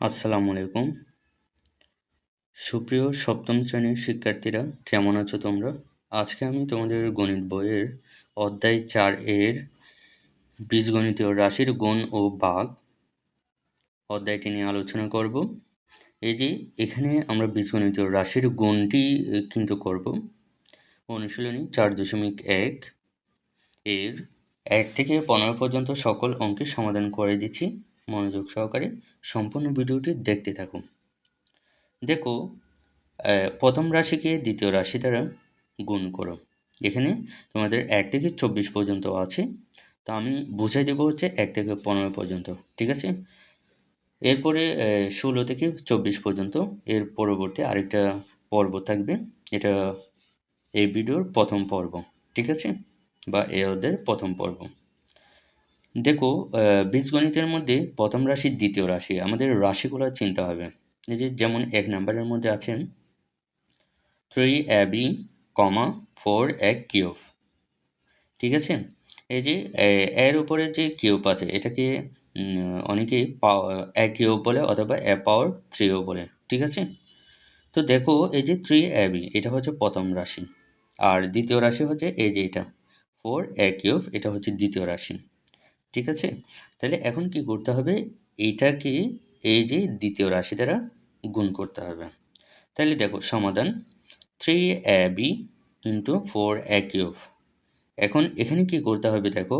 আসসালামু আলাইকুম। সুপ্রিয় সপ্তম শ্রেণির শিক্ষার্থীরা, কেমন আছো তোমরা? আজকে আমি তোমাদের গণিত বইয়ের অধ্যায় চার এর বীজগণিতীয় রাশির গুণ ও বাঘ অধ্যায়টি নিয়ে আলোচনা করব। এই যে এখানে আমরা বীজগণিতীয় রাশির গুণটি কিন্তু করব। অনুশীলনী চার দশমিক এক এর এক থেকে পনেরো পর্যন্ত সকল অঙ্কের সমাধান করে দিচ্ছি। মনোযোগ সহকারে সম্পূর্ণ ভিডিওটি দেখতে থাকুন। দেখো প্রথম রাশিকে দ্বিতীয় রাশি দ্বারা গুণ করো। এখানে তোমাদের এক থেকে চব্বিশ পর্যন্ত আছে। তো আমি বুঝাই দেবো হচ্ছে এক থেকে পনেরো পর্যন্ত, ঠিক আছে? এরপরে ষোলো থেকে চব্বিশ পর্যন্ত, এর পরবর্তী আরেকটা পর্ব থাকবে। এটা এই ভিডিওর প্রথম পর্ব, ঠিক আছে? বা এ ওদের প্রথম পর্ব। দেখো বীজগণিতের মধ্যে প্রথম রাশি, দ্বিতীয় রাশি, আমাদের রাশিগুলো চিনতে হবে। এই যে যেমন এক নাম্বারের মধ্যে আছেন three a b comma four এক কিউব ঠিক আছে? এই যে এর উপরে যে কিউব আছে, এটাকে অনেকেই এ কিউব বলে অথবা এ পাওয়ার থ্রিও বলে, ঠিক আছে? তো দেখো, এই যে থ্রি এ বি এটা হচ্ছে প্রথম রাশি। আর দ্বিতীয় রাশি হচ্ছে এই যে এটা ফোর এ কিউব এটা হচ্ছে দ্বিতীয় রাশি। ঠিক আছে? তাহলে এখন কি করতে হবে? এইটাকে এই যে দ্বিতীয় রাশি দ্বারা গুণ করতে হবে। তাহলে দেখো, সমাধান three a b into four a cube এখন এখানে কি করতে হবে দেখো,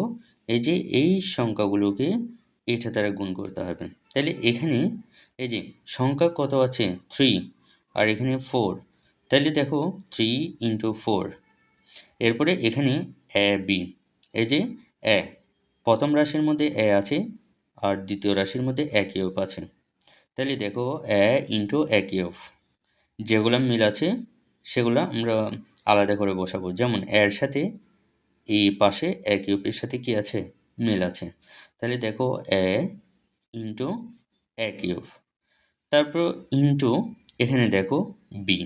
এই যে এই সংখ্যাগুলোকে এটা দ্বারা গুণ করতে হবে। তাহলে এখানে এই যে সংখ্যা কত আছে? থ্রি আর এখানে ফোর তাহলে দেখো থ্রি ইন্টু ফোর এরপরে এখানে এ বি এই যে এ প্রথম রাশির মধ্যে এ আছে আর দ্বিতীয় রাশির মধ্যে এক ইউফ আছে। তাহলে দেখো এ ইন্টু এক ইউফ যেগুলো মিল আছে, সেগুলো আমরা আলাদা করে বসাবো। যেমন এর সাথে এই পাশে এক ইউপের সাথে কি আছে? মিল আছে। তাহলে দেখো এ ইন্টু এক ইউফ তারপর ইন্টু এখানে দেখো বি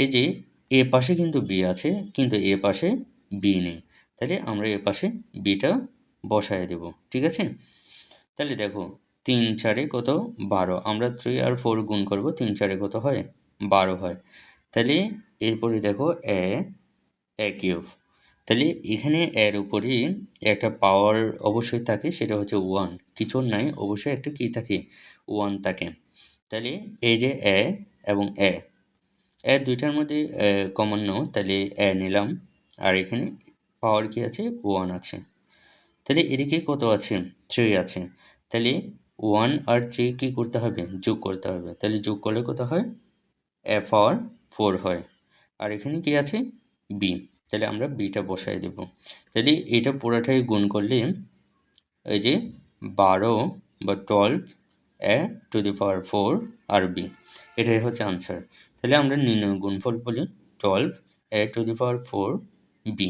এই যে এ পাশে কিন্তু বি আছে, কিন্তু এ পাশে বি নেই। তাহলে আমরা এ পাশে বিটা বসায় দেব, ঠিক আছে? তাহলে দেখো, তিন চারে কত? বারো। আমরা থ্রি আর ফোর গুণ করব, তিন চারে কত হয়? বারো হয়। তাহলে এরপরে দেখো, এ এ কিউব। তাহলে এখানে এর উপরে একটা পাওয়ার অবশ্যই থাকে, সেটা হচ্ছে ওয়ান কিছুর নাই, অবশ্যই একটা কী থাকে? ওয়ান থাকে। তাহলে এই যে এ এবং এ এ দুইটার মধ্যে কমন নাও। তাহলে এ নিলাম, আর এখানে পাওয়ার কি আছে? ওয়ান আছে। তাহলে এদিকে কত আছে? থ্রি আছে। তাহলে ওয়ান আর থ্রি কী করতে হবে? যোগ করতে হবে। তাহলে যোগ করলে কত হয়? এ পাওয়ার ফোর হয়। আর এখানে কি আছে? বি তাহলে আমরা বিটা বসাই দেব। তাহলে এটা পুরোটাই গুণ করলে এই যে বারো বা twelve a to the power four R b এটাই হচ্ছে আনসার তাহলে আমরা নির্ণয় গুণফল বলি twelve a to the power four b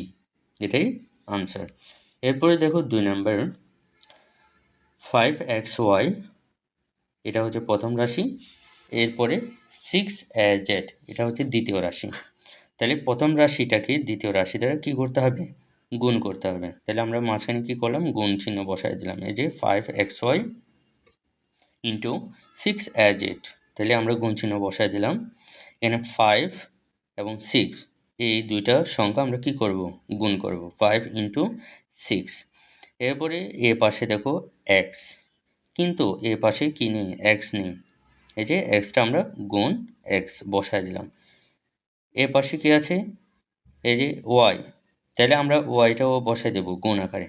এটাই আনসার এরপরে দেখো দুই নাম্বার ফাইভ এক্স ওয়াই এটা হচ্ছে প্রথম রাশি, এরপরে সিক্স জেড এটা হচ্ছে দ্বিতীয় রাশি। তাহলে প্রথম রাশিটাকে দ্বিতীয় রাশি দ্বারা কী করতে হবে? গুণ করতে হবে। তাহলে আমরা মাঝখানে কী করলাম? গুণ চিহ্ন বসাই দিলাম। এই যে five x y into six z তাহলে আমরা গুণ চিহ্ন বসাই দিলাম। এখানে ফাইভ এবং সিক্স এই দুইটা সংখ্যা আমরা কি করব? গুণ করব। ফাইভ ইন্টু সিক্স এরপরে এ পাশে দেখো এক্স কিন্তু এ পাশে কী নেই? এক্স নেই। এই যে এক্সটা আমরা গুণ এক্স বসায় দিলাম। এ পাশে কী আছে? এই যে ওয়াই তাহলে আমরা ওয়াইটাও বসাই দেবো গুণ আকারে।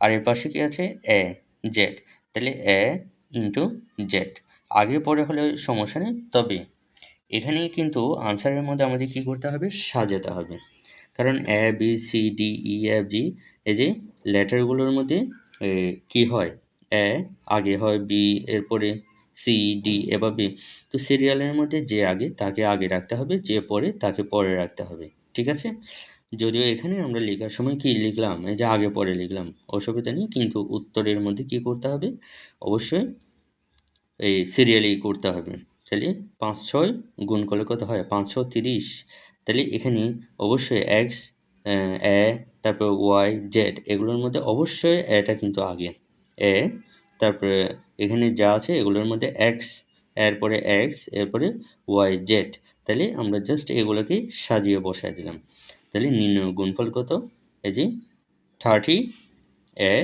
আর এর পাশে কী আছে? এ জেড তাহলে এ ইন্টু জেড আগে পরে হলে সমস্যা নেই, তবে এখানে কিন্তু আনসারের মধ্যে আমাদের কী করতে হবে? সাজাতে হবে। কারণ a b c d e f g এই যে লেটারগুলোর মধ্যে কি হয়? এ, আগে হয়, বি, এরপরে সি, ডি এভাবে তো সিরিয়ালের মধ্যে যে আগে, তাকে আগে রাখতে হবে, যে পরে, তাকে পরে রাখতে হবে। ঠিক আছে? যদিও এখানে আমরা লেখার সময় কি লিখলাম? এই যে আগে, পরে লিখলাম। অসুবিধা নেই, কিন্তু উত্তরের মধ্যে কি করতে হবে? অবশ্যই এই সিরিয়ালেই করতে হবে। তাহলে পাঁচ, ছয় গুণ করলে কত হয়? পাঁচশো তিরিশ। তাহলে এখানে অবশ্যই এক্স এ, তারপরে ওয়াই, জেড এগুলোর মধ্যে অবশ্যই এটা কিন্তু আগে। এ, তারপরে এখানে যা আছে এগুলোর মধ্যে এক্স, এরপরে এক্স, এরপরে ওয়াই, জেড। তাহলে আমরা জাস্ট এগুলোকে সাজিয়ে বসায় দিলাম। তাহলে নির্ণয় গুণফল কত? এই যে thirty, a,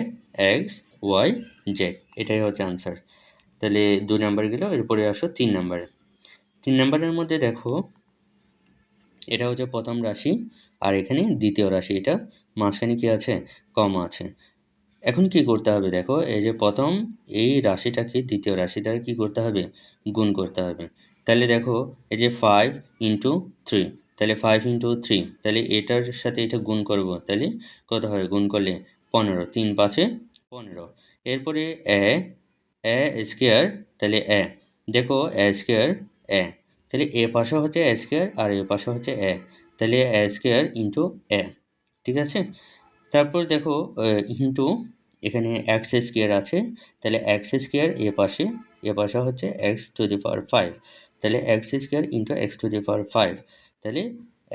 x, y, z. এটাই হচ্ছে আনসার তাহলে দুই নাম্বার গেল, এরপরে আসো তিন নাম্বারে। তিন নাম্বারের মধ্যে দেখো, এটা হচ্ছে প্রথম রাশি। আর এখানে দ্বিতীয় রাশি এটা। মাঝখানে কি আছে? কম আছে। এখন কি করতে হবে দেখো, এই যে প্রথম এই রাশিটাকে দ্বিতীয় রাশি দ্বারা কী করতে হবে? গুণ করতে হবে। তাহলে দেখো, এই যে ফাইভ ইন্টু থ্রি তাহলে ফাইভ ইন্টু থ্রি তাহলে এটার সাথে এটা গুণ করব, তাহলে কত হয় গুণ করলে পনেরো, তিন পাঁচে পনেরো। এরপরে এ এ স্কোয়ার তাহলে এ দেখো এ স্কোয়ার এ তাহলে এ পাশে হচ্ছে এ স্কোয়ার আর এ পাশে হচ্ছে এ তাহলে এ স্কোয়ার ইন্টু এ ঠিক আছে? তারপর দেখো ইন্টু এখানে এক্স স্কোয়ার আছে, তাহলে এক্স স্কোয়ার এ পাশে এ পাশে হচ্ছে x to the power five তাহলে x square into x to the power five তাহলে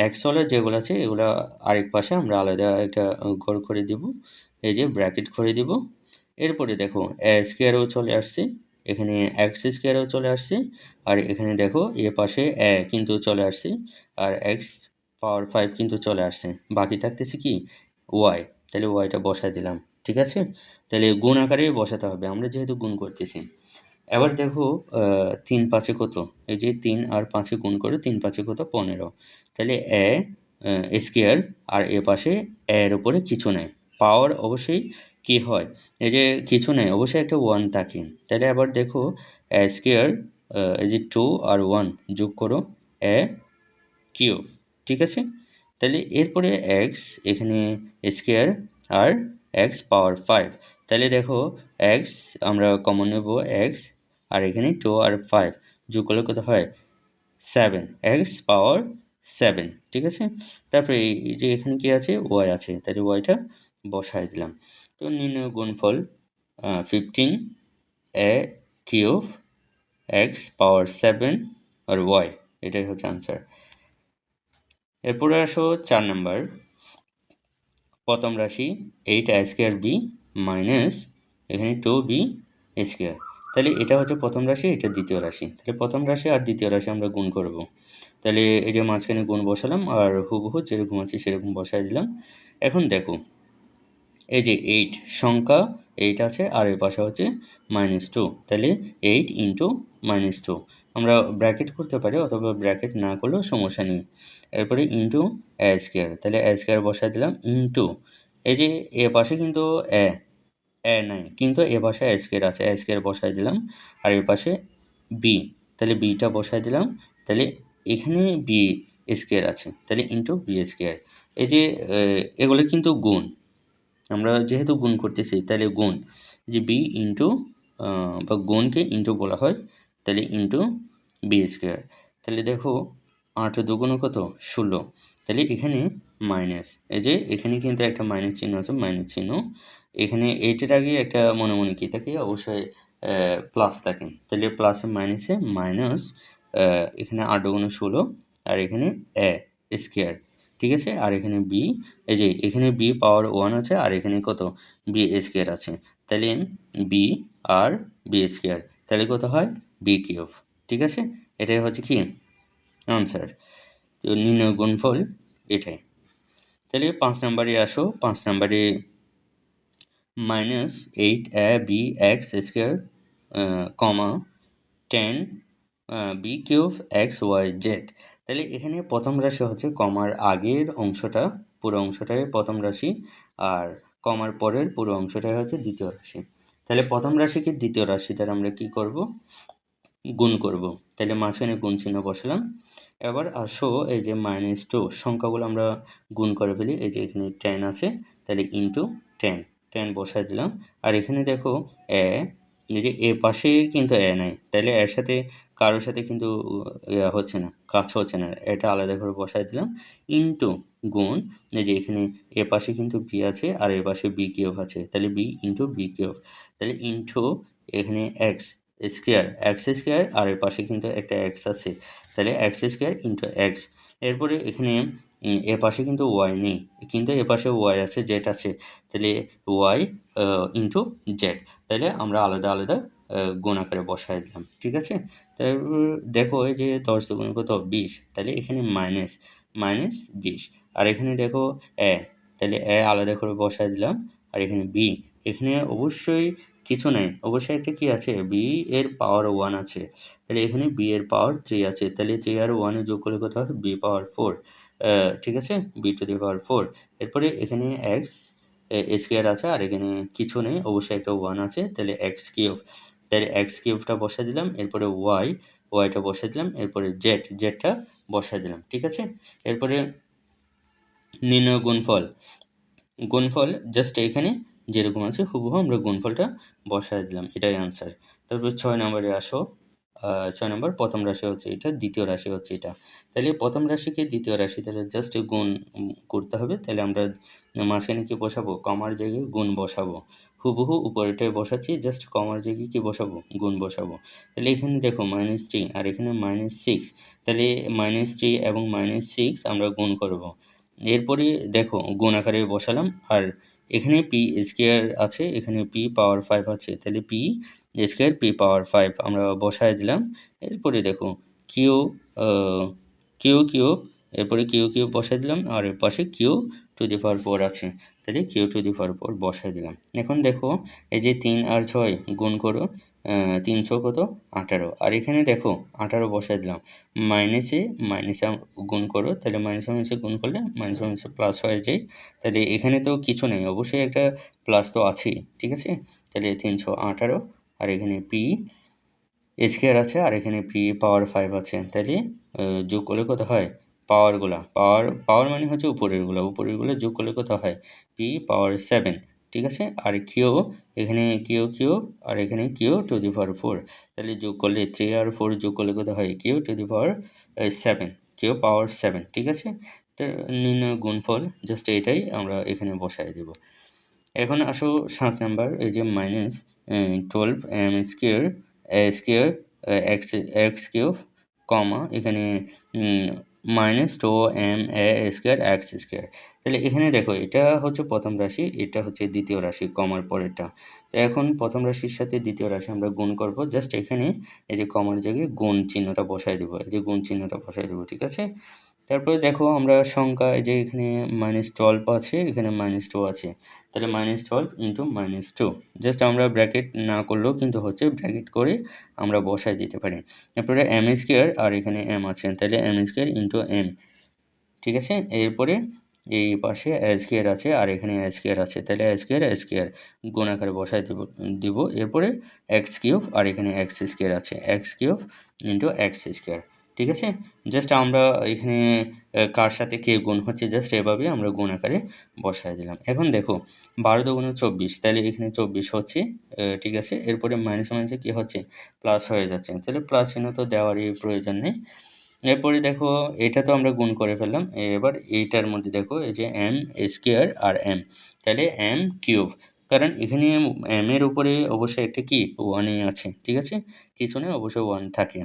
এক্স হলের যেগুলো আছে, এগুলো আরেক পাশে আমরা আলাদা একটা ঘর করে দিব, এই যে ব্র্যাকেট করে দিব, এরপরে দেখো এ স্কোয়ারও চলে আসছে, এখানে এক্স স্কোয়ারও চলে আসছে, আর এখানে দেখো, এ পাশে এ কিন্তু চলে আসছে, আর এক্স পাওয়ার ফাইভ কিন্তু চলে আসছে। বাকি থাকতেছে কি? ওয়াই তাহলে ওয়াইটা বসায় দিলাম, ঠিক আছে? তাহলে গুণ আকারে বসাতে হবে, আমরা যেহেতু গুণ করতেছি। এবার দেখো তিন পাঁচে কত? এই যে তিন আর পাঁচে গুণ করে, তিন পাঁচে কত? পনেরো। তাহলে এ স্কেয়ার আর এ পাশে এর ওপরে কিছু নেই। পাওয়ার অবশ্যই কি হয়? এই যে কিছু নেই, অবশ্যই একটা ওয়ান থাকে। তাহলে আবার দেখো স্কেয়ার এই যে টু আর ওয়ান যোগ করো এ কিউ ঠিক আছে? তাহলে এরপরে এক্স এখানে স্কোয়ার আর এক্স পাওয়ার ফাইভ তাহলে দেখো এক্স আমরা কমন নেব এক্স আর এখানে টু আর ফাইভ যোগ করলে কত হয়? সেভেন এক্স পাওয়ার সেভেন ঠিক আছে? তারপরে এই যে এখানে কি আছে? ওয়াই আছে। তাহলে ওয়াইটা বসায় দিলাম। তো নির্ণয় গুণফল fifteen a cube x power seven R y এটাই হচ্ছে আনসার এরপরে আসো চার নাম্বার। প্রথম রাশি eight i square b minus এখানে টু বি স্কোয়ার। তাহলে এটা হচ্ছে প্রথম রাশি, এটা দ্বিতীয় রাশি। তাহলে প্রথম রাশি আর দ্বিতীয় রাশি আমরা গুণ করব। তাহলে এই যে মাঝখানে গুণ বসালাম আর হুবহু যেরকম আছে সেরকম বসাই দিলাম। এখন দেখো এই যে এইট সংখ্যা এইট আছে, আর এর পাশে হচ্ছে মাইনাস টু তাহলে এইট ইন্টু মাইনাস টু আমরা ব্র্যাকেট করতে পারি, অথবা ব্র্যাকেট না করলেও সমস্যা নেই। এরপরে ইন্টু এ স্কোয়ার তাহলে এ স্কোয়ার বসাই দিলাম ইন্টু এই যে এ পাশে কিন্তু এ এ নাই, কিন্তু এ পাশে এ স্কোয়ার আছে। এ স্কোয়ার বসাই দিলাম, আর এর পাশে বি তাহলে বিটা বসাই দিলাম, তাহলে এখানে বি স্কোয়ার আছে। তাহলে ইন্টু বি স্কোয়ার এই যে এগুলো কিন্তু গুণ। আমরা যেহেতু গুণ করতেছি, তাহলে গুণ যে বি ইন্টু বা গুণকে ইন্টু বলা হয়, তাহলে ইন্টু বি স্কোয়ার তাহলে দেখো, আট দুগুণ কত? ষোলো। তাহলে এখানে মাইনাস এই যে এখানে কিন্তু একটা মাইনাস চিহ্ন আছে মাইনাস চিহ্ন। এখানে এইটার আগে একটা মনে মনে কী থাকে? অবশ্যই প্লাস থাকে। তাহলে প্লাসে মাইনাসে মাইনাস এখানে আট দুগুণ ষোলো, আর এখানে এ স্কোয়ার ঠিক আছে? আর এখানে বি এই যে এখানে বি পাওয়ার ওয়ান আছে, আর এখানে কত? বি স্কোয়ার আছে। তাহলে বি আর বি স্কোয়ার তাহলে কত হয়? বি কিউব ঠিক আছে? এটাই হচ্ছে কি? আনসার তো নির্ণয় গুণফল এটাই। তাহলে পাঁচ নাম্বারে আসো, পাঁচ নাম্বারে minus eight a b x square comma ten b cube x y z তাহলে এখানে প্রথম রাশি হচ্ছে কমার আগের অংশটা, পুরো অংশটাই প্রথম রাশি, আর কমার পরের পুরো অংশটাই হচ্ছে দ্বিতীয় রাশি। তাহলে প্রথম রাশিকে দ্বিতীয় রাশি দ্বারা আমরা কি করব? গুণ করব। তাহলে মাঝখানে গুণ চিহ্ন বসালাম। এবার আসো এই যে মাইনাস টু সংখ্যাগুলো আমরা গুণ করে ফেলি। এই যে এখানে টেন আছে, তাহলে ইন্টু টেন টেন বসাই দিলাম। আর এখানে দেখো, এ যে এ পাশে কিন্তু এ নাই। তাহলে এর সাথে কারোর সাথে কিন্তু, ইয়া হচ্ছে না, কাজ হচ্ছে না। এটা আলাদা করে বসাই দিলাম। ইন্টু গুণ, এই যে এখানে এ পাশে কিন্তু বি আছে আর এ পাশে বি কিউব আছে। তাহলে বি ইন্টু বি কিউব। তাহলে ইন্টু এখানে এক্স স্কোয়ার এক্স স্কোয়ার আর এর পাশে কিন্তু একটা এক্স আছে। তাহলে এক্স স্কোয়ার ইন্টু এক্স এরপরে এখানে এ পাশে কিন্তু ওয়াই নেই, কিন্তু এ পাশে ওয়াই আছে জেড আছে। তাহলে ওয়াই ইন্টু জেড তাহলে আমরা আলাদা আলাদা গুণ আকারে বসায় দিলাম, ঠিক আছে? তারপর দেখো এই যে দশ দুগুণ কত বিশ, তাহলে এখানে মাইনাস মাইনাস বিশ। আর এখানে দেখো এ তাহলে এ আলাদা করে বসায় দিলাম, আর এখানে বি এখানে অবশ্যই কিছু নেই, অবশ্যই একটা কী আছে? বি এর পাওয়ার ওয়ান আছে। তাহলে এখানে বি এর পাওয়ার থ্রি আছে। তাহলে থ্রি আর ওয়ানে যোগ করলে কত হবে বি পাওয়ার ফোর ঠিক আছে? B to the power four এরপরে এখানে এক্স স্কোয়ার আছে, আর এখানে কিছু নেই, অবশ্যই একটা ওয়ান আছে। তাহলে এক্স কিউব তাহলে এক্স কিউবটা বসে দিলাম, এরপরে ওয়াই ওয়াইটা বসে দিলাম, এরপরে জেড জেডটা বসে দিলাম, ঠিক আছে? এরপরে নির্ণয় গুণফল। গুণফল জাস্ট এখানে যেরকম আছে, হুবহু আমরা গুণফলটা বসায় দিলাম, এটাই আনসার তারপর ছয় নম্বরে আসো ছয় নম্বর, প্রথম রাশি হচ্ছে এটা, দ্বিতীয় রাশি হচ্ছে এটা। তাহলে প্রথম রাশিকে দ্বিতীয় রাশি, তাহলে জাস্ট গুণ করতে হবে, তাহলে আমরা মাঝখানে কি বসাবো? কমার জায়গায় গুণ বসাবো। হুবহু উপরেটায় বসাচ্ছি জাস্ট কমার জায়গায় কি বসাবো? গুণ বসাবো। তাহলে এখানে দেখো মাইনাস থ্রি আর এখানে মাইনাস সিক্স তাহলে মাইনাস থ্রি এবং মাইনাস সিক্স আমরা গুণ করব। এরপরে দেখো গুণ আকারে বসালাম, আর এখানে পি স্কোয়ার আছে, এখানে পি পাওয়ার ফাইভ আছে, তাহলে p square p power five আমরা বসায় দিলাম। এরপরে দেখো কিউ কিউ কিউ এরপরে কিউ কিউ বসাই দিলাম, আর এর পাশে q to the power four আছে। তাহলে q to the power four বসাই দিলাম। এখন দেখো, এই যে তিন আর ছয় গুণ করো তিনশো কত? আঠারো। আর এখানে দেখো, আঠারো বসাই দিলাম। মাইনাসে মাইনাসে গুণ করো, তাহলে মাইনাসে মাইনাসে গুণ করলে মাইনাসে মাইনাসে প্লাস হয়ে যায়। তাহলে এখানে তো কিছু নেই, অবশ্যই একটা প্লাস তো আছেই, ঠিক আছে? তাহলে তিনশো আঠারো, আর এখানে পি স্কোয়ার আছে, আর এখানে পি পাওয়ার ফাইভ আছে। তাহলে যোগ করলে কত হয়? পাওয়ারগুলা পাওয়ার পাওয়ার মানে হচ্ছে উপরেরগুলো উপরেরগুলো যোগ করলে কত হয়? পি পাওয়ার সেভেন ঠিক আছে? আর কিউ এখানে কিউ কিউ আর এখানে q to the power four তাহলে যোগ করলে থ্রি আর ফোর যোগ করলে কত হয়? Q to the power seven q power seven ঠিক আছে? তো নির্ণয় গুণফল জাস্ট এটাই আমরা এখানে বসাই দেব। এখন আসো সাত নাম্বার, এই যে minus twelve m square square x x cube comma এখানে minus two m a square x square তাহলে এখানে দেখো, এটা হচ্ছে প্রথম রাশি, এটা হচ্ছে দ্বিতীয় রাশি, কমার পরেরটা। তো এখন প্রথম রাশির সাথে দ্বিতীয় রাশি আমরা গুণ করব। জাস্ট এখানে এই যে কমার জায়গায় গুণ চিহ্নটা বসাই দেবো, এই যে গুণ চিহ্নটা বসাই দেবো, ঠিক আছে? তারপরে দেখো আমরা সংখ্যা, এই যে এখানে মাইনাস টুয়েলভ আছে, এখানে মাইনাস টু আছে। তাহলে minus twelve into minus two just আমরা ব্র্যাকেট না করলেও কিন্তু হচ্ছে ব্র্যাকেট করে আমরা বসাই দিতে পারি। এরপরে এম স্কোয়ার আর এখানে এম আছে, তাহলে এম স্কোয়ার ইন্টু এম ঠিক আছে? এরপরে এই পাশে স্কোয়ার আছে আর এখানে স্কোয়ার আছে। তাহলে স্কোয়ার স্কোয়ার গুণ আকারে বসাই দেব, দিব। এরপরে এক্স কিউব আর এখানে এক্স স্কোয়ার আছে। X cube into x square ঠিক আছে? জাস্ট আমরা এখানে কার সাথে কে গুণ হচ্ছে জাস্ট এভাবে আমরা গুণ আকারে বসায় দিলাম। এখন দেখো, বারো দুগুণ চব্বিশ, তাহলে এখানে চব্বিশ হচ্ছে ঠিক আছে? এরপরে মাইনাস মাইনাসে কী হচ্ছে? প্লাস হয়ে যাচ্ছে। তাহলে প্লাস চিহ্ন তো দেওয়ারই প্রয়োজন নেই। এরপরে দেখো, এটা তো আমরা গুণ করে ফেললাম। এবার এইটার মধ্যে দেখো, এই যে এম স্কোয়ার আর এম তাহলে এম কিউব কারণ এখানে এম এর উপরে অবশ্যই একটা কি? ওয়ানই আছে, ঠিক আছে? কিছু নেই অবশ্যই ওয়ান থাকে।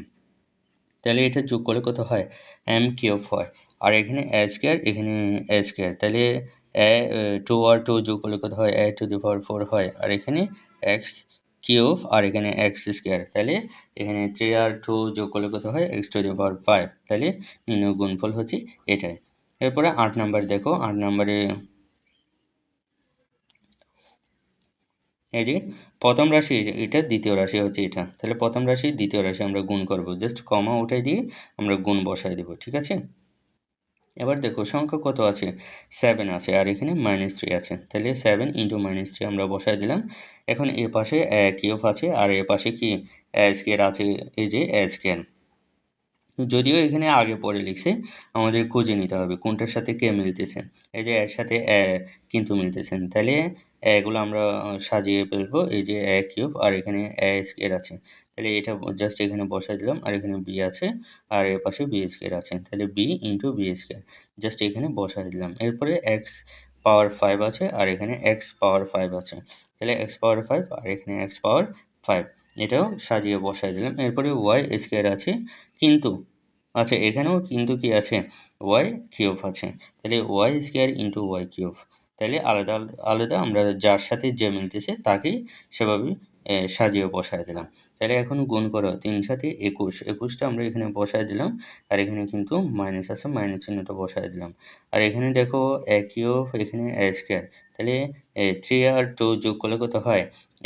তাহলে এটা যোগ করলে কত হয়? এম কিউব হয়। আর এখানে এ স্কোয়ার এখানে এ স্কোয়ার তাহলে এ টু আর টু যোগ করলে কত হয়? A to the power four হয়। আর এখানে এক্স কিউব, আর এখানে এক্স স্কোয়ার তাহলে এখানে থ্রি আর টু যোগ করলে কত হয়? X to the power five তাহলে নির্ণয় গুণফল হচ্ছে এটাই। এরপরে আট নাম্বার দেখো। আট নাম্বারে এই যে প্রথম রাশি এটা দ্বিতীয় রাশি হচ্ছে এটা। তাহলে প্রথম রাশি, দ্বিতীয় রাশি আমরা গুণ করব। জাস্ট কমা উঠাই দিয়ে আমরা গুণ বসাই দেবো, ঠিক আছে? এবার দেখো সংখ্যা কত আছে? সেভেন আছে আর এখানে মাইনাস থ্রি আছে। তাহলে সেভেন ইন্টু মাইনাস থ্রি আমরা বসাই দিলাম। এখন এ পাশে কিউফ আছে আর এ পাশে কি? স্কেয়ার আছে, এই যে স্কেয়ার যদিও এখানে আগে পরে লিখছে, আমাদের খুঁজে নিতে হবে কোনটার সাথে কে মিলতেছে। এই যে এর সাথে কিন্তু মিলতেছেন তাহলে এগুলো আমরা সাজিয়ে ফেলব। এই যে এ কিউব আর এখানে এ স্কোয়ার আছে। তাহলে এটা জাস্ট এখানে বসাই দিলাম আর এখানে বি আছে আর এর পাশে বি স্কোয়ার আছে। তাহলে b into b square just এখানে বসাই দিলাম। এরপরে এক্স পাওয়ার ফাইভ আছে আর এখানে এক্স পাওয়ার ফাইভ আছে। তাহলে এক্স পাওয়ার ফাইভ আর এখানে এক্স পাওয়ার ফাইভ এটাও সাজিয়ে বসাই দিলাম। এরপরে ওয়াই স্কোয়ার আছে, কিন্তু আচ্ছা এখানেও কিন্তু কি আছে? ওয়াই কিউব আছে। তাহলে y square into y cube তাহলে আলাদা আলাদা আমরা যার সাথে যে মিলতেছে তাকেই সেভাবে সাজিয়ে বসায় দিলাম। তাহলে এখন গুণ করো, তিন সাথে একুশ। একুশটা আমরা এখানে বসায় দিলাম, আর এখানে কিন্তু মাইনাস আছে মাইনাস চিহ্নটা বসায় দিলাম। আর এখানে দেখো এ কিউব এখানে এ স্কোয়ার তাহলে থ্রি আর টু যোগ করলে কত হয়?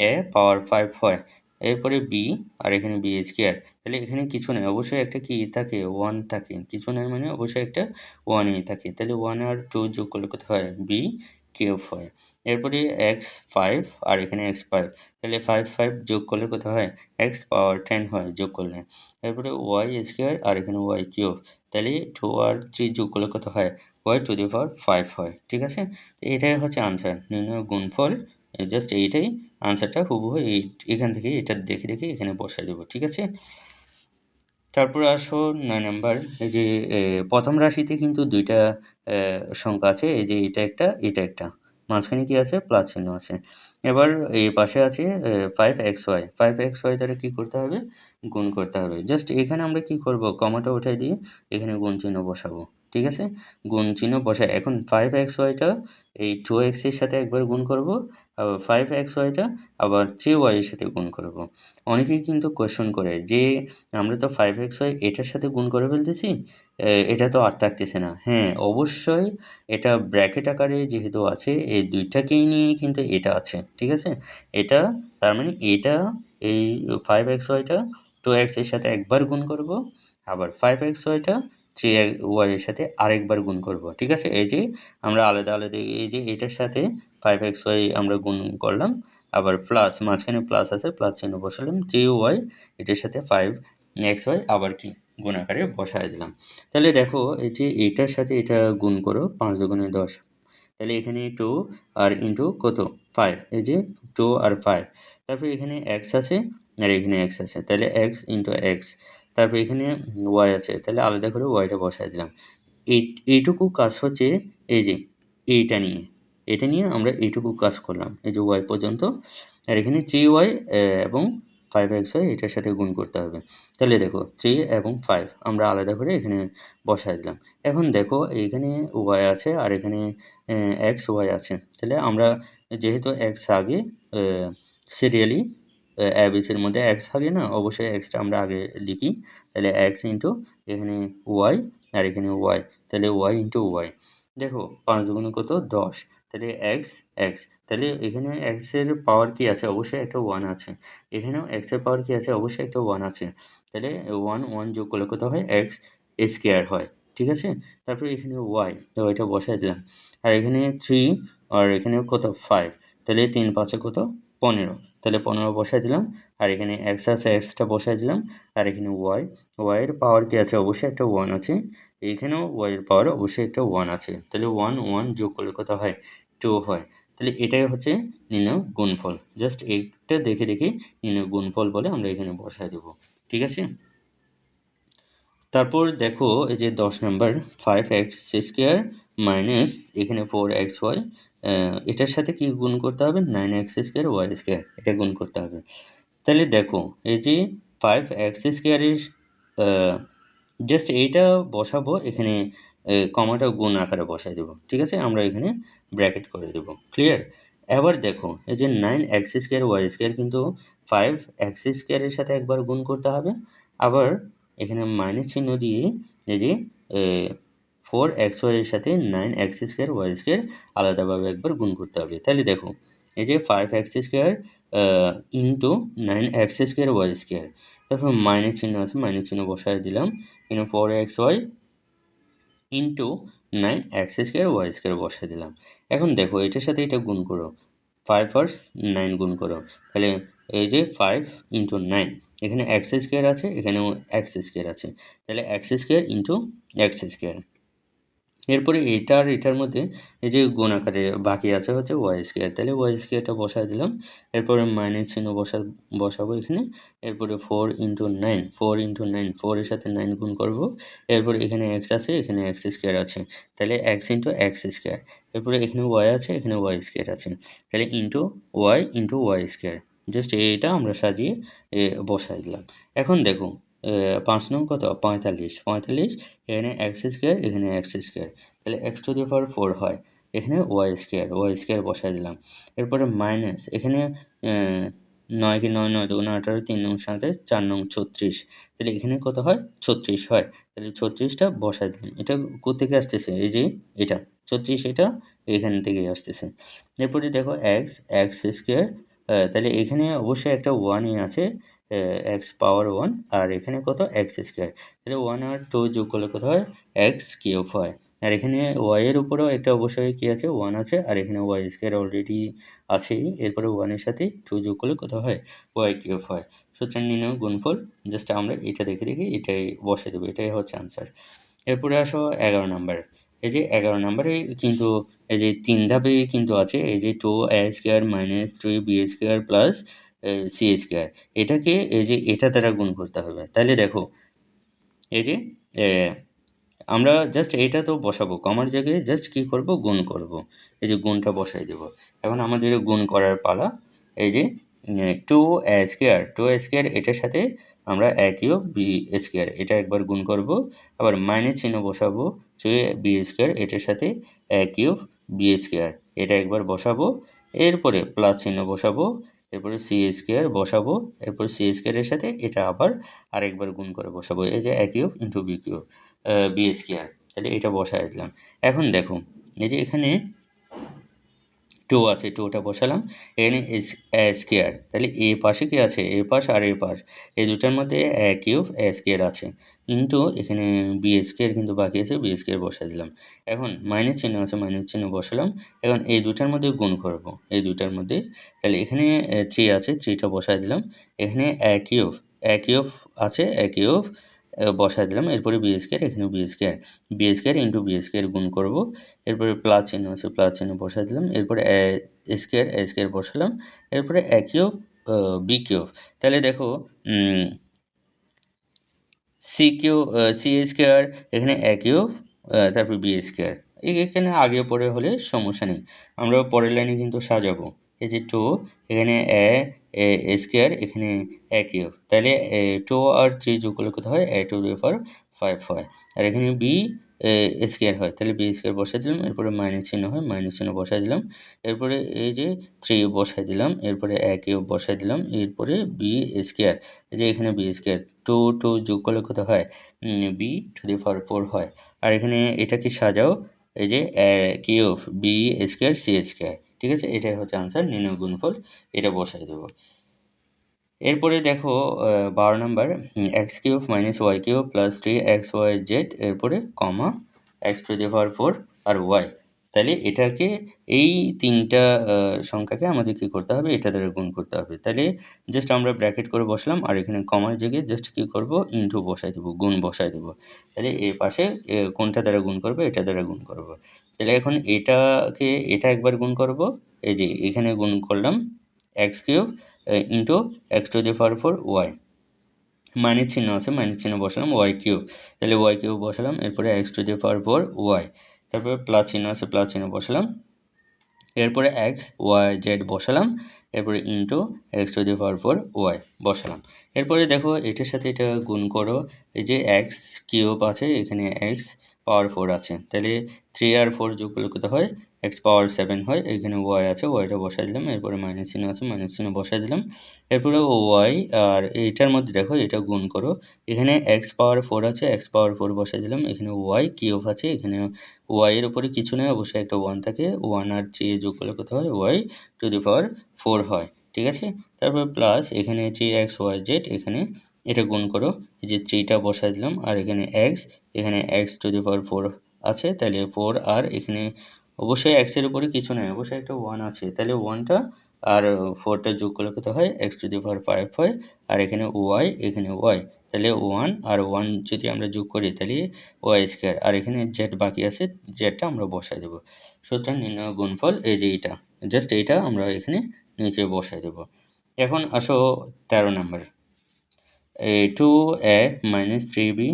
এ পাওয়ার ফাইভ হয়। এরপরে বি আর এখানে বি স্কোয়ার তাহলে এখানে কিছু নেই, অবশ্যই একটা কি থাকে? ওয়ান থাকে। কিছু নেই মানে অবশ্যই একটা ওয়ানই থাকে। তাহলে ওয়ান আর টু যোগ করলে কত হয়? বি কিউব হয়। এরপরে এক্স ফাইভ আর এখানে এক্স ফাইভ তাহলে ফাইভ ফাইভ যোগ করলে কত হয়? এক্স পাওয়ার টেন হয় যোগ করলে। এরপরে ওয়াই স্কোয়ার আর এখানে ওয়াই কিউব তাহলে টু আর থ্রি যোগ করলে কত হয়? Y to the power five হয়, ঠিক আছে? এটাই হচ্ছে আনসার নির্ণয় গুণফল। জাস্ট এইটাই আনসারটা হুবহু এই, এখান থেকে এটা দেখে দেখে এখানে বসাই দেবো, ঠিক আছে? তারপর আসো নয় নাম্বার এই যে প্রথম রাশিতে কিন্তু দুইটা সংখ্যা আছে, এই যে এটা একটা এটা একটা। মাঝখানে কি আছে? প্লাস চিহ্ন আছে। এবার এই পাশে আছে five x y five x y দ্বারা কী করতে হবে? গুণ করতে হবে। জাস্ট এখানে আমরা কি করব? কমাটা উঠাই দিয়ে এখানে গুণ চিহ্ন বসাবো। ঠিক আছে? গুণ চিহ্ন বসাই এখন ফাইভ এক্স ওয়াইটা এই টু এক্সের সাথে একবার গুণ করব, আবার ফাইভ এক্স ওয়াইটা আবার থ্রি ওয়াইয়ের সাথে গুণ করব। অনেকেই কিন্তু কোয়েশন করে যে আমরা তো ফাইভ এক্স ওয়াই এটার সাথে গুণ করে ফেলতেছি এটা তো আর থাকতেছে না। হ্যাঁ অবশ্যই এটা ব্র্যাকেট আকারে যেহেতু আছে, এই দুইটাকেই নিয়ে কিন্তু এটা আছে, ঠিক আছে? এটা, তার মানে এটা, এই ফাইভ এক্স ওয়াইটা টু এক্সের সাথে একবার গুণ করব, আবার ফাইভ এক্স ওয়াইটা থ্রি ওয়াইয়ের সাথে আরেকবার গুণ করব, ঠিক আছে? এই যে আমরা আলাদা আলাদা, এই যে এটার সাথে ফাইভ এক্স ওয়াই আমরা গুণ করলাম, আবার প্লাস মাঝখানে প্লাস আছে প্লাস চিহ্ন বসালাম থ্রি ওয়াই এটার সাথে ফাইভ এক্স ওয়াই আবার কি? গুণ আকারে বসায় দিলাম। তাহলে দেখো, এই যে এটার সাথে এটা গুণ করো, পাঁচ দুগুণে দশ। তাহলে এখানে টু আর ইন্টু কত? ফাইভ। এই যে টু আর ফাইভ। তারপর এখানে এক্স আছে আর এখানে এক্স আছে। তাহলে এক্স ইন্টু এক্স। তারপর এখানে ওয়াই আছে। তাহলে আলাদা করে ওয়াইটা বসায় দিলাম। এইটুকু কাজ হচ্ছে এই যে এইটা নিয়ে। এটা নিয়ে আমরা এইটুকু কাজ করলাম। এই যে ওয়াই পর্যন্ত। আর এখানে থ্রি ওয়াই এবং ফাইভ এক্স ওয়াই এটার সাথে গুণ করতে হবে। তাহলে দেখো থ্রি এবং ফাইভ আমরা আলাদা করে এখানে বসায় দিলাম। এখন দেখো এইখানে ওয়াই আছে আর এখানে এক্স ওয়াই আছে। তাহলে আমরা যেহেতু এক্স আগে সিরিয়ালি অ্যাবিসের মধ্যে এক্স থাকে না, অবশ্যই এক্সটা আমরা আগে লিখি। তাহলে এক্স ইন্টু এখানে ওয়াই আর এখানে ওয়াই তাহলে ওয়াই ইন্টু ওয়াই দেখো পাঁচ গুণ কত? দশ। তাহলে এক্স এক্স তাহলে এখানে এক্সের পাওয়ার কি আছে? অবশ্যই একটা ওয়ান আছে। এখানেও এক্সের পাওয়ার কি আছে? অবশ্যই একটা ওয়ান আছে। তাহলে ওয়ান ওয়ান যোগ করলে কত হয়? এক্স স্কোয়ার হয়। ঠিক আছে? তারপরে এখানে ওয়াই তো ওইটা বসাই দিলাম। আর এখানে থ্রি আর এখানে কত? ফাইভ তাহলে তিন পাঁচে কত? পনেরো। তাহলে পনেরো বসাই দিলাম। আর এখানে এক্স আছে এক্সটা বসাই দিলাম। আর এখানে ওয়াই ওয়াইয়ের পাওয়ার কি আছে? অবশ্যই একটা ওয়ান আছে। এইখানেও ওয়াইয়ের পাওয়ার অবশ্যই একটা ওয়ান আছে। তাহলে ওয়ান ওয়ান যোগ করলে কত হয়? টু হয়। তাহলে এটাই হচ্ছে নির্ণয় গুণফল। জাস্ট এইটা দেখে দেখে নির্ণয় গুণফল বলে আমরা এখানে বসাই দেবো। ঠিক আছে? তারপর দেখো এই যে দশ number five x square minus এখানে ফোর এক্স ওয়াই এটার সাথে কি গুণ করতে হবে? Nine x square y square এটা গুণ করতে হবে। তাহলে দেখো এই যে ফাইভ এক্স স্কোয়ারের জাস্ট এইটা বসাবো এখানে কমাটা গুণ আকারে বসাই দেবো। ঠিক আছে? আমরা এখানে ব্র্যাকেট করে দেবো। ক্লিয়ার এবার দেখো, এই যে nine x square y square কিন্তু ফাইভ এক্স স্কোয়ারের সাথে একবার গুণ করতে হবে। আবার এখানে মাইনাস চিহ্ন দিয়ে এই যে ফোর এক্স ওয়াইয়ের সাথে nine x square y square আলাদাভাবে একবার গুণ করতে হবে। তাহলে দেখো, এই যে five x square into nine x square y square তারপর মাইনাস চিহ্ন আছে মাইনাস চিহ্ন বসায় দিলাম। এখানে four x y into nine x square y square বসাই দিলাম। এখন দেখো, এটার সাথে এটা গুণ করো। ফাইভ আর নাইন গুণ করো। তাহলে এই যে ফাইভ ইন্টু নাইন এখানে এক্স স্কোয়ার আছে, এখানেও এক্স স্কোয়ার আছে। তাহলে x square into x square এরপরে এটা আর এটার মধ্যে এই যে গুণ আকারে বাকি আছে হচ্ছে ওয়াই স্কোয়ার তাহলে ওয়াই স্কোয়ারটা বসায় দিলাম। এরপরে মাইনাস চিহ্ন বসা, বসাবো এখানে। এরপরে four into nine four into nine ফোরের সাথে নাইন গুণ করব। এরপরে এখানে এক্স আছে, এখানে এক্স স্কোয়ার আছে। তাহলে এক্স ইন্টু এক্স স্কোয়ার এরপরে এখানে ওয়াই আছে, এখানে ওয়াই স্কোয়ার আছে। তাহলে into y into y square just এইটা আমরা সাজিয়ে বসাই দিলাম। এখন দেখো পাঁচ নং কত? পঁয়তাল্লিশ। পঁয়তাল্লিশ, এখানে এক্স স্কোয়ার এখানে এক্স স্কোয়ার তাহলে x to the power four হয়। এখানে ওয়াই স্কোয়ার ওয়াই স্কোয়ার বসাই দিলাম। এরপরে মাইনাস এখানে নয়কে নয় নয় দুগুণ আঠারো, তিন নং সাথে চার নং ছত্রিশ। তাহলে এখানে কত হয়? ছত্রিশ হয়। তাহলে ছত্রিশটা বসাই দিলাম। এটা কোথেকে আসতেছে? এই যে এটা। ছত্রিশ এটা এখান থেকেই আসতেছে। এরপরে দেখো এক্স এক্স স্কোয়ার তাহলে এখানে অবশ্যই একটা ওয়ানই আছে। এক্স পাওয়ার ওয়ান আর এখানে কত এক্স স্কোয়ার তাহলে ওয়ান আর টু যোগ করলে কত হয়? এক্স কিউব হয়। আর এখানে ওয়াইয়ের উপরেও একটা অবশ্যই কী আছে? ওয়ান আছে। আর এখানে ওয়াই স্কোয়ার অলরেডি আছেই। এরপরে ওয়ানের সাথে টু যোগ করলে কত হয়? ওয়াই কিউব হয়। সুতরাং নির্ণয় গুণফল। জাস্ট আমরা এটা দেখে দেখে এটাই বসে দেবো। এটাই হচ্ছে আনসার এরপরে আসো এগারো নাম্বার এই যে এগারো নাম্বারে কিন্তু এই যে তিন ধাপে কিন্তু আছে। এই যে two a square minus three b square plus c square এটাকে এই যে এটা দ্বারা গুণ করতে হবে। তাহলে দেখো, এই যে আমরা জাস্ট এটা তো বসাবো। কমার জায়গায় জাস্ট কী করব? গুণ করব। এই যে গুণটা বসাই দেব। এখন আমাদের গুণ করার পালা, এই যে টু স্কোয়ার টু স্কোয়ার এটার সাথে আমরা এক ইউ বি স্কোয়ার এটা একবার গুণ করব। আবার মাইনাস চিহ্ন বসাবো। টু বি স্কোয়ার এটার সাথে এক ইউ বি স্কোয়ার এটা একবার বসাবো। এরপরে প্লাস চিহ্ন বসাবো। এরপরে সি স্কোয়ার বসাবো, এরপর সি স্কোয়ারের সাথে এটা আবার আরেকবার গুণ করে বসাবো, এই যে এক cube into b cube b square তাহলে এটা বসাই দিলাম। এখন দেখো, এই যে এখানে টু আছে টুটা বসালাম। এখানে স্কোয়ার তাহলে এ পাশে কি আছে? এ পাশ আর এ পাশ। এই দুটার মধ্যে কিউব এ স্কোয়ার আছে। কিন্তু এখানে বি স্কোয়ার কিন্তু বাকি আছে বি স্কোয়ার বসাই দিলাম। এখন মাইনাস চিহ্ন আছে মাইনাস চিহ্ন বসালাম। এখন এই দুটার মধ্যে গুণ করব। এই দুটার মধ্যে। তাহলে এখানে থ্রি আছে থ্রিটা বসাই দিলাম। এখানে কিউব কিউব আছে কিউব বসাই দিলাম। এরপরে বি স্কোয়ার এখানে b square b square into b square গুণ করব। এরপরে প্লাস চিহ্ন আছে প্লাস চিহ্ন বসাই দিলাম। এরপরে স্কোয়ার স্কোয়ার বসালাম। এরপরে এ কিউব বি কিউব তাহলে দেখো সি কিউ সি স্কোয়ার এখানে এ কিউব তারপর বি স্কোয়ার এখানে আগে পরে হলে সমস্যা নেই। আমরা পরের লাইনে কিন্তু সাজাবো। এই যে টু এখানে এ স্কোয়ার এখানে এ কিউব। তাহলে টু আর থ্রি যোগ করলে কত হয়? A to the power five হয়। আর এখানে বি স্কোয়ার হয়। তাহলে বি স্কোয়ার বসাই দিলাম, এরপরে মাইনাস চিহ্ন হয় মাইনাস চিহ্ন বসাই দিলাম। এরপরে এই যে থ্রি বসাই দিলাম, এরপরে এ কিউব বসাই দিলাম, এরপরে বি স্কোয়ার। এই যে এখানে বি স্কোয়ার টু টু যোগ করলে কত হয়? B to the power four হয়। আর এখানে এটাকে সাজাও? এই যে cube b square c square. ঠিক আছে? এটাই হচ্ছে আনসার নির্ণয় গুণফল এটা বসাই দেবো। এরপরে দেখো বারো নম্বর x cube minus y cube plus three x y z এরপরে comma x to the power four R y তাহলে এটাকে এই তিনটা সংখ্যাকে আমাদের কী করতে হবে, এটা দ্বারা গুণ করতে হবে। তাহলে জাস্ট আমরা ব্র্যাকেট করে বসলাম, আর এখানে কমার জায়গায় জাস্ট কী করব? ইন্টু বসাই দেবো, গুণ বসাই দেবো। তাহলে এর পাশে কোনটা দ্বারা গুণ করব? এটা দ্বারা গুণ করব। তাহলে এখন এটাকে, এটা একবার গুণ করব, এই যে এখানে গুণ করলাম x cube into x to the power four y minus চিহ্ন আছে, মাইনাস চিহ্ন বসালাম ওয়াই কিউব। তাহলে ওয়াই কিউব বসালাম, এরপরে x to the power four y তারপরে প্লাস চিহ্ন আছে প্লাস চিহ্ন বসালাম। এরপরে এক্স ওয়াই জেড বসালাম। এরপরে into x to the power four y বসালাম। এরপরে দেখো এটার সাথে এটা গুণ করো। এই যে এক্স কিউব আছে, এখানে এক্স পাওয়ার ফোর আছে। তাহলে থ্রি আর ফোর যোগ করলে কত হয়? এক্স পাওয়ার সেভেন হয়, এখানে ওয়াই আছে ওয়াইটা বসাই দিলাম, এরপরে মাইনাস চিহ্ন আছে মাইনাস চিহ্ন বসাই দিলাম। এরপরে ওয়াই আর এইটার মধ্যে দেখো, এটা গুণ করো। এখানে এক্স পাওয়ার ফোর আছে এক্স পাওয়ার ফোর বসাই দিলাম, এখানে ওয়াই কিউব আছে, এখানে ওয়াইয়ের উপরে কিছু নেই, অবশ্যই একটা ওয়ান থাকে ওয়ান আর থ্রি যোগ করলে কত হয়? Y to the power four হয়, ঠিক আছে? তারপর প্লাস এখানে থ্রি এক্স ওয়াই জেড এখানে এটা গুণ করো, এই যে থ্রিটা বসাই দিলাম, আর এখানে এক্স এখানে x to the power four আছে, তাহলে ফোর আর এখানে অবশ্যই এক্সের উপরে কিছু নেই, অবশ্যই একটা ওয়ান আছে। তাহলে ওয়ানটা আর ফোরটা যোগ করলে কত হয়? X to the power five হয়, আর এখানে ওয়াই এখানে ওয়াই তাহলে ওয়ান আর ওয়ান যদি আমরা যোগ করি, তাহলে ওয়াই স্কোয়ার আর এখানে জেড বাকি আছে জেডটা আমরা বসাই দেবো। সুতরাং নির্ণয় গুণফল এই যে এইটা। জাস্ট এইটা আমরা এখানে নিচে বসাই দেবো। এখন আসো তেরো number two a minus three b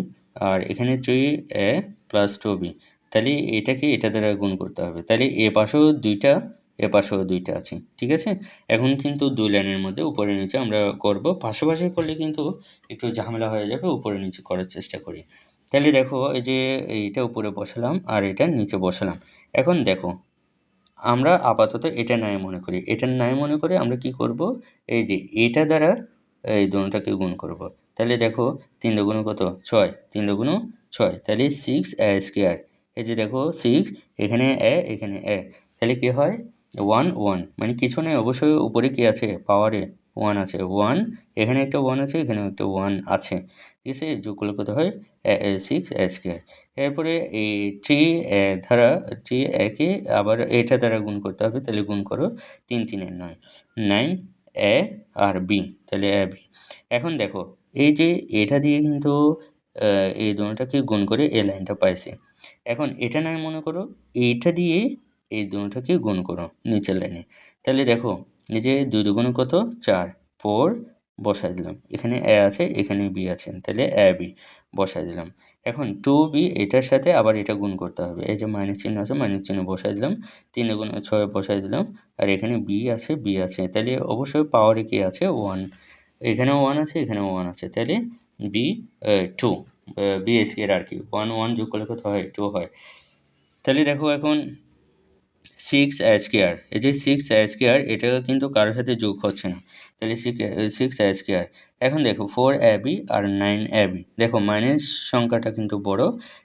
আর এখানে three a plus two b তাহলে এটাকে এটা দ্বারা গুণ করতে হবে। তাহলে এ পাশেও দুইটা, এ পাশেও দুইটা আছে, ঠিক আছে? এখন কিন্তু দুই লাইনের মধ্যে উপরে নিচে আমরা করব। পাশাপাশি করলে কিন্তু একটু ঝামেলা হয়ে যাবে, উপরে নিচে করার চেষ্টা করি। তাহলে দেখো, এই যে এইটা উপরে বসালাম আর এটা নিচে বসালাম। এখন দেখো, আমরা আপাতত এটা নাই মনে করি। এটা নাই মনে করে আমরা কি করব? এই যে এটা দ্বারা এই দুটাকে গুণ করব। তাহলে দেখো তিন দুগুণ কত? ছয়। তিন দুগুণ ছয়। তাহলে সিক্স এ স্কোয়ার এই যে দেখো সিক্স এখানে এ এখানে এ তাহলে কী হয়? ওয়ান ওয়ান মানে কিছু নেই, অবশ্যই উপরে কী আছে? পাওয়ারে ওয়ান আছে। ওয়ান এখানে একটা ওয়ান আছে, এখানেও একটা ওয়ান আছে। ঠিক আছে? যোগ করলে কত হয়? সিক্স স্কোয়ার এরপরে এই থ্রি ধারা থ্রি একে আবার এটা দ্বারা গুণ করতে হবে, তাহলে গুণ করো তিন, তিনের নয়। নাইন এ আর বি তাহলে এ বি এখন দেখো এই যে এটা দিয়ে কিন্তু এই দুটাকে গুণ করে এ লাইনটা পাইছি। এখন এটা নয় মনে করো, এইটা দিয়ে এই দুটাকে গুণ করো নিচের লাইনে। তাহলে দেখো, এই যে দুই দুগুণ কত? চার। ফোর বসাই দিলাম। এখানে এ আছে, এখানে বি আছে। তাহলে এ বি বসাই দিলাম। এখন টু বি এটার সাথে আবার এটা গুণ করতে হবে। এই যে মাইনাস চিহ্ন আছে মাইনাস চিহ্ন বসাই দিলাম। তিন গুণ ছয় বসাই দিলাম। আর এখানে বি আছে বি আছে। তাহলে অবশ্যই পাওয়ারে কি আছে? ওয়ান এখানেও ওয়ান আছে, এখানেও ওয়ান আছে। তাহলে বি টু বি স্কোয়ার আর কি? ওয়ান ওয়ান যোগ করলে কত হয়? টু হয়। তাহলে দেখো এখন সিক্স স্কোয়ার এই যে সিক্স স্কোয়ার এটা কিন্তু কারোর সাথে যোগ হচ্ছে না। তাহলে সিক্স স্কোয়ার এখন দেখো ফোর অ্যাবি আর নাইন অ্যাবি দেখো মাইনাস সংখ্যাটা কিন্তু বড়।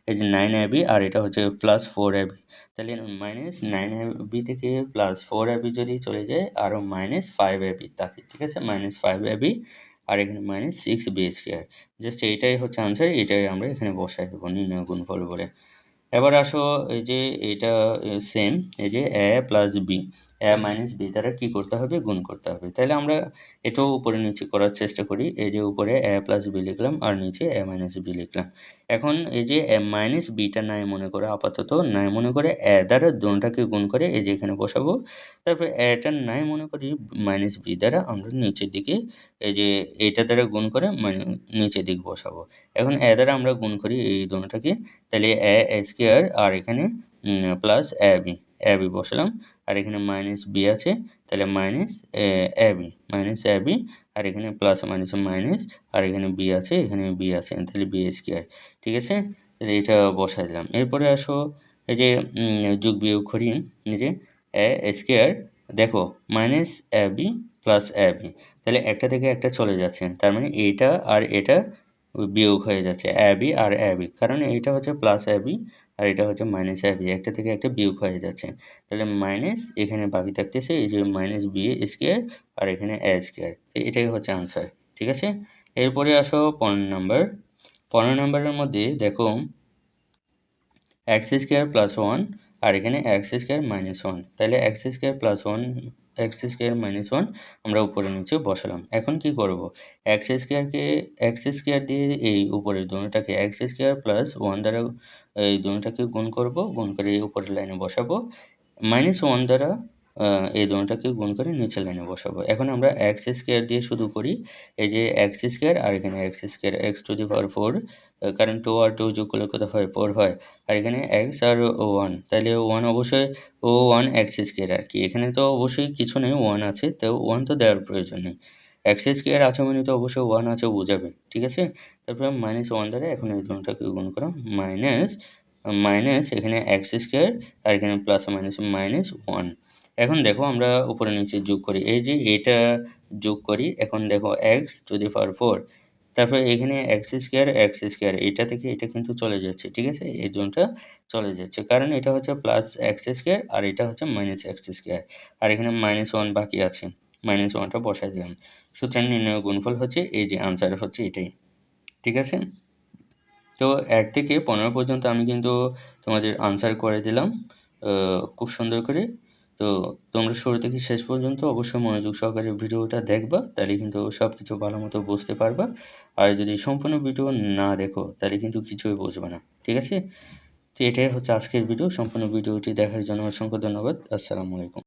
এই যে নাইন অ্যাবি আর এটা হচ্ছে প্লাস ফোর অ্যাবি তাহলে মাইনাস নাইন এবি থেকে প্লাস ফোর এবি যদি চলে যায় আরও মাইনাস ফাইভ এবি তাকে, ঠিক আছে? মাইনাস ফাইভ এবি আর এখানে minus six b square just এইটাই হচ্ছে আনসার এটাই আমরা এখানে বসাই দেবো নির্ণয় গুণফল বলে। এবার আসো এই যে এটা সেম এই যে a plus b a minus b দ্বারা কী করতে হবে? গুণ করতে হবে। তাহলে আমরা এটাও উপরে নিচে করার চেষ্টা করি। এই যে উপরে এ প্লাস বি লিখলাম আর নিচে এ মাইনাস বি লিখলাম। এখন এই যে এ মাইনাস বিটা নাই মনে করে, আপাতত নাই মনে করে এ দ্বারা দুটাকে গুণ করে এই যে এখানে বসাবো। তারপর এটা নাই মনে করি মাইনাস বি দ্বারা আমরা নিচের দিকে এই যে এটা দ্বারা গুণ করে মানে নিচের দিকে বসাবো। এখন এ দ্বারা আমরা গুণ করি এই দুটাকে। তাহলে এ স্কোয়ার আর এখানে plus a b a b বসালাম। আর এখানে মাইনাস বি আছে, তাহলে minus a b minus a b আর এখানে প্লাস মাইনাস মাইনাস আর এখানে বি আছে, এখানে বি আছে, তাহলে বি স্কোয়ার ঠিক আছে? তাহলে এটা বসাই দিলাম। এরপরে আসো, এই যে যুগ বিয়োগ করি যে, এ স্কোয়ার দেখো minus a b plus a b তাহলে একটা থেকে একটা চলে যাচ্ছে, তার মানে এটা আর এটা বিয়োগ হয়ে যাচ্ছে অ্যাবি আর অ্যাবি কারণ এটা হচ্ছে প্লাস অ্যাবি আর এটা হচ্ছে মাইনাস অ্যাবি একটা থেকে একটা বিয়োগ হয়ে যাচ্ছে। তাহলে মাইনাস এখানে বাকি থাকতেছে, এই যে মাইনাস বি স্কোয়ার আর এখানে এ স্কোয়ার এটাই হচ্ছে আনসার ঠিক আছে? এরপরে আসো পনেরো নম্বর পনেরো নম্বরের মধ্যে দেখো এক্স স্কোয়ার প্লাস ওয়ান আর এখানে এক্স স্কোয়ার মাইনাস ওয়ান তাহলে x square plus one x square minus one আমরা উপরে নিচে বসালাম। এখন কি করব? এক্স স্কোয়ারকে এক্স স্কোয়ার দিয়ে এই উপরের দুটাকে এক্স স্কোয়ার প্লাস ওয়ান দ্বারা এই দুটাকে গুণ করব, গুণ করে এই উপরের লাইনে বসাবো। মাইনাস ওয়ান দ্বারা এই দুটাকে গুণ করে নিচের লাইনে বসাবো। এখন আমরা এক্স স্কোয়ার দিয়ে শুরু করি। এই যে এক্স স্কোয়ার আর এখানে x square x to the power four কারণ টু আর টু যোগ করলে কত হয়? ফোর হয়। আর এখানে এক্স আর ওয়ান তাহলে ওয়ান অবশ্যই ও ওয়ান এক্স স্কোয়ার আর কি। এখানে তো অবশ্যই কিছু নেই ওয়ান আছে, তো ওয়ান তো দেওয়ার প্রয়োজন নেই। এক্স স্কোয়ার আছে মানে তো অবশ্যই ওয়ান আছে বোঝাবে, ঠিক আছে? তারপরে মাইনাস ওয়ান দ্বারা এখন এই দুটাকে গুণ করো মাইনাস মাইনাস এখানে এক্স স্কোয়ার আর এখানে প্লাস মাইনাস মাইনাস ওয়ান এখন দেখো আমরা উপরে নিচে যোগ করি। এই যে এটা যোগ করি, এখন দেখো x to the power four তারপরে এখানে এক্স স্কোয়ার এক্স স্কোয়ার এটা থেকে এটা কিন্তু চলে যাচ্ছে, ঠিক আছে? এই দুটা চলে যাচ্ছে। কারণ এটা হচ্ছে প্লাস এক্স স্কোয়ার আর এটা হচ্ছে মাইনাস এক্স স্কোয়ার আর এখানে মাইনাস ওয়ান বাকি আছে মাইনাস ওয়ানটা বসাই দিলাম। সুতরাং নির্ণয় গুণফল হচ্ছে এই যে আনসার হচ্ছে এটাই, ঠিক আছে? তো এক থেকে পনেরো পর্যন্ত আমি কিন্তু তোমাদের আনসার করে দিলাম খুব সুন্দর করে। তো তোমরা শুরু থেকে শেষ পর্যন্ত অবশ্যই মনোযোগ সহকারে ভিডিওটা দেখবা, তাহলে কিন্তু সব কিছু ভালো মতো বুঝতে পারবা। আর যদি সম্পূর্ণ ভিডিও না দেখো, তাহলে কিন্তু কিছুই বুঝবে না। ঠিক আছে? তো এটাই হচ্ছে আজকের ভিডিও। সম্পূর্ণ ভিডিওটি দেখার জন্য অসংখ্য ধন্যবাদ। আসসালামু আলাইকুম।